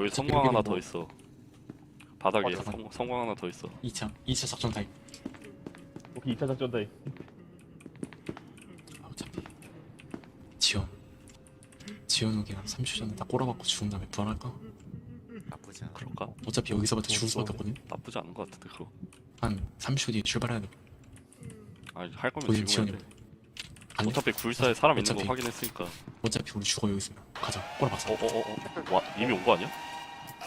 여기 어차피 성광 하나 여기는 더 뭐- 있어. 바닥에 어, 성, 성광 하나 더 있어. 2차 2차 작전 타임 오케이 2차 작전 다이 아, 어차피 지원 지원 오기 한 30초 전에 다 꼬라박고 죽은 다음에 부활할까? 나쁘지 않아. 그럴까? 어차피 여기서부터 죽을 수밖에 없거든 나쁘지 않은 것 같은데 그거. 한 30초 뒤에 출발해야 돼 아니 할 거면 거기 지금 해야 지원이 돼. 아니 어차피 굴사에 사람 있는 거 어차피. 확인했으니까. 어차피 우리 죽어 여기 있으면 가자 꼬라박자 어어어 어, 와 이미 온 거 아니야?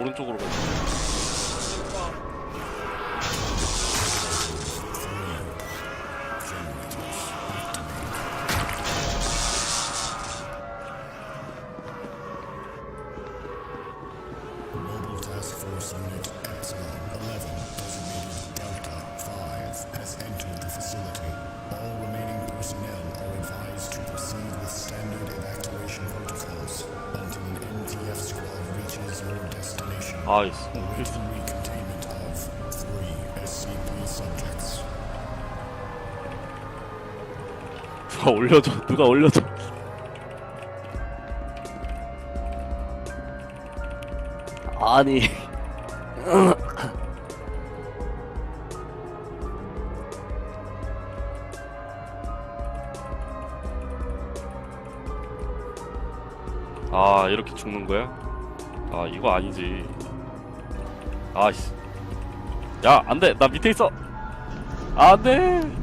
오른쪽으로 가. Mobile Task Force Unit Epsilon 11, subjects. 누가 올려줘. 누가 올려줘. 아니. 아 이렇게 죽는 거야? 아 이거 아니지. 아씨. 야 안돼 나 밑에 있어. 안돼.